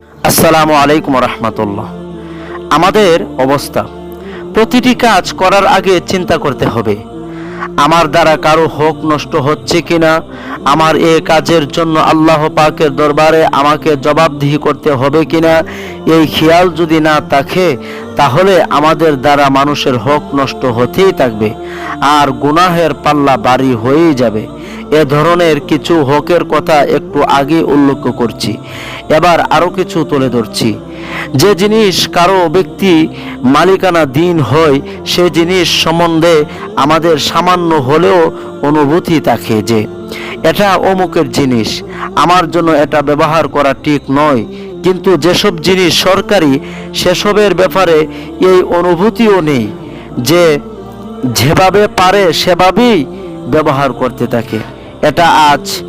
আসসালামু আলাইকুম রহমতুল্লাহ। আমাদের অবস্থা, প্রতিটি কাজ করার আগে চিন্তা করতে হবে, আমার দ্বারা কারও হক নষ্ট হচ্ছে কিনা, আমার এ কাজের জন্য আল্লাহ পাকের দরবারে আমাকে জবাবদিহি করতে হবে কিনা, এই খেয়াল যদি না থাকে, তাহলে আমাদের দ্বারা মানুষের হক নষ্ট হতেই থাকবে, আর গুনাহের পাল্লা বাড়ি হয়েই যাবে। এ ধরনের কিছু হকের কথা একটু আগে উল্লেখ করছি। এবার আরও কিছু তুলে ধরছি। যে জিনিস কারও ব্যক্তি মালিকানা দিন হয়, সে জিনিস সম্বন্ধে আমাদের সামান্য হলেও অনুভূতি থাকে যে, এটা অমুকের জিনিস। আমার জন্য এটা ব্যবহার করা ঠিক নয়। কিন্তু যেসব জিনিস সরকারি, সেসবের ব্যাপারে এই অনুভূতিও নেই যে, যেভাবে পারে সেভাবেই ব্যবহার করতে থাকে। এটা আজ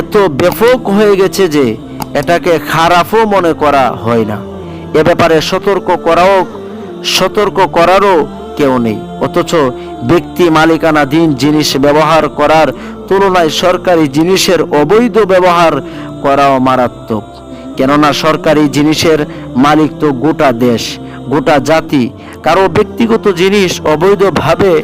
এত ব্যাপক হয়ে গেছে যে এটাকে খারাপও মনে করা হয় না। এ ব্যাপারে সতর্ক করাও, সতর্ক করারও কেউ নেই। অথচ ব্যক্তি মালিকানাধীন জিনিস ব্যবহার করার তুলনায় সরকারি জিনিসের অবৈধ ব্যবহার করাও মারাত্মক। কেননা সরকারি জিনিসের মালিক তো গোটা দেশ, গোটা জাতি। কারও ব্যক্তিগত জিনিস অবৈধভাবে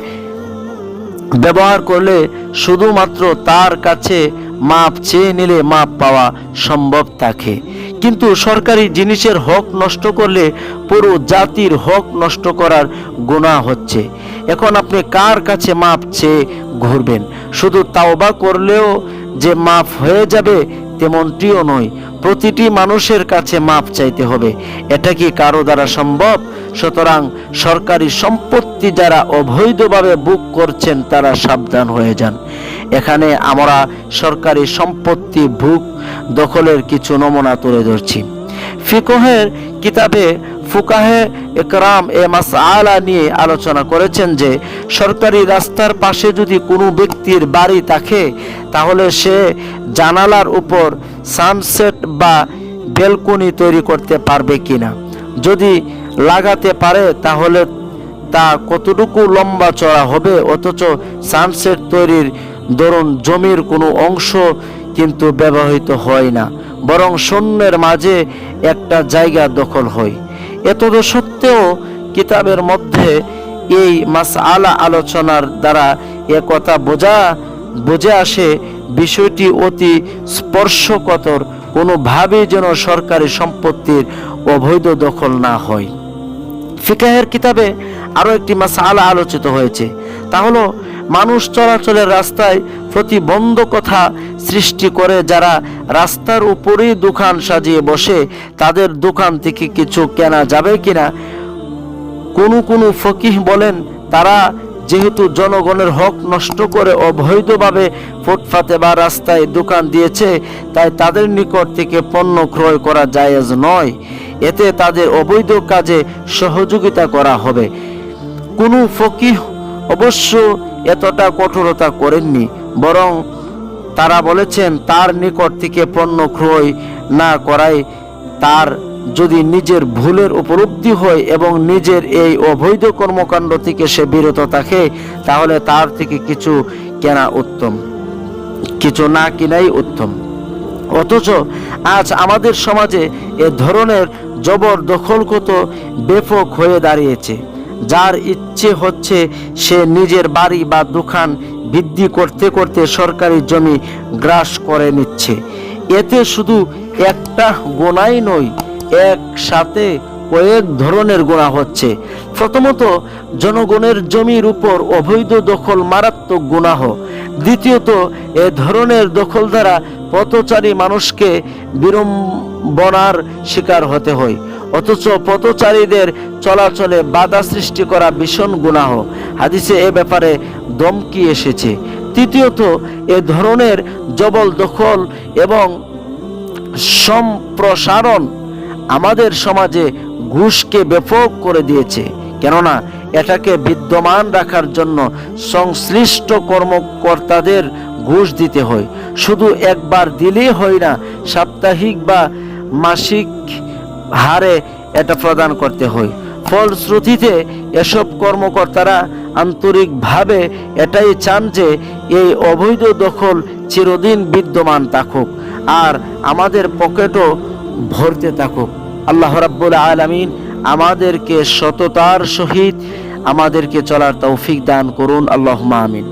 ব্যবহার করলে শুধুমাত্র তার কাছে মাপ চেয়ে নিলে মাপ পাওয়া সম্ভব থাকে। কিন্তু সরকারি জিনিসের হক নষ্ট করলে পুরো জাতির হক নষ্ট করার গুণা হচ্ছে। এখন আপনি কার কাছে মাপ চেয়ে ঘুরবেন? শুধু তাওবা করলেও যে মাপ হয়ে যাবে তেমনটিও নয়। প্রতিটি মানুষের কাছে মাপ চাইতে হবে। এটা কি কারও দ্বারা সম্ভব? সুতরাং সরকারি সম্পত্তি যারা অবৈধভাবে বুক করছেন, তারা সাবধান হয়ে যান। এখানে আমরা সরকারি সম্পত্তি বুক দখলের কিছু নমুনা তুলে ধরছি। ফিকহের কিতাবে ফুকাহে একরাম এ মাস আলা নিয়ে আলোচনা করেছেন যে, সরকারি রাস্তার পাশে যদি কোনো ব্যক্তির বাড়ি থাকে, তাহলে সে জানালার উপর সানসেট বা বেলকনি তৈরি করতে পারবে কিনা। যদি লাগাতে পারে, তাহলে তা কতটুকু লম্বা চড়া হবে, অথচ সানসেট তৈরির দরুন জমির কোনো অংশ কিন্তু ব্যবহৃত হয় না, বরং শূন্যের মাঝে একটা জায়গা দখল হয়। এতদ সত্ত্বেও কিতাবের মধ্যে এই মাস আলা আলোচনার দ্বারা এ কথা বোঝা, বুঝে আসে, বিষয়টি অতি স্পর্শকতর। কোনোভাবেই যেন সরকারি সম্পত্তির অবৈধ দখল না হয়। ফিকাহের কিতাবে আরও একটি মাস আলা আলোচিত হয়েছে। তা হলো মানুষ চলাচলের রাস্তায় প্রতিবন্ধকতা সৃষ্টি করে যারা রাস্তার উপরেই দোকান সাজিয়ে বসে, তাদের দোকান থেকে কিছু কেনা যাবে কিনা? কোনো কোনো ফকিহ বলেন, তারা যেহেতু জনগণের হক নষ্ট করে অবৈধভাবে ফুটপাতে বা রাস্তায় দোকান দিয়েছে, তাই তাদের নিকট থেকে পণ্য ক্রয় করা জায়েজ নয়। এতে তাদের অবৈধ কাজে সহযোগিতা করা হবে। কোনো ফকিহ অবশ্য এতটা কঠোরতা করেননি, বরং তারা বলেছেন তার নিকট থেকে পণ্য ক্রয় না করায় তার যদি নিজের ভুলের উপলব্ধি হয় এবং নিজের এই অবৈধ কর্মকাণ্ড থেকে সে বিরত থাকে, তাহলে তার থেকে কিছু কেনা উত্তম, কিছু না কিনাই উত্তম। অথচ আজ আমাদের সমাজে এ ধরনের জবরদখলগত ব্যাপক হয়ে দাঁড়িয়েছে। যার ইচ্ছে হচ্ছে সে নিজের বাড়ি বা দোকান বৃদ্ধি করতে করতে সরকারি জমি গ্রাস করে নিচ্ছে। এতে শুধু একটা গোনাই নয়, একসাথে কয়েক ধরনের গোনা হচ্ছে। প্রথমত, জনগণের জমির উপর অবৈধ দখল মারাত্মক গুনাহ দ্বিতীয়ত, এ ধরনের দখল দ্বারা পথচারী মানুষকে বিড়ম্বনার শিকার হতে হয়। অথচ পথচারীদের চলাচলে বাধা সৃষ্টি করা ভীষণ গুনাহ। হাদিসে এ ব্যাপারে দমকি এসেছে। তৃতীয়ত, এ ধরনের জবল দখল এবং সম্প্রসারণ আমাদের সমাজে ঘুষকে ব্যাপক করে দিয়েছে। কেননা এটাকে বিদ্যমান রাখার জন্য সংশ্লিষ্ট কর্মকর্তাদের ঘুষ দিতে হয়। শুধু একবার দিলেই হয় না, সাপ্তাহিক বা মাসিক হারে এটা প্রদান করতে হয়। ফলশ্রুতিতে এসব কর্মকর্তারা আন্তরিকভাবে এটাই চান যে এই অবৈধ দখল চিরদিন বিদ্যমান থাকুক আর আমাদের পকেটও ভরতে থাকুক। আল্লাহ রাব্বুল আলামিন আমাদেরকে সততার সহিত আমাদেরকে চলার তৌফিক দান করুন। আল্লাহ আমিন।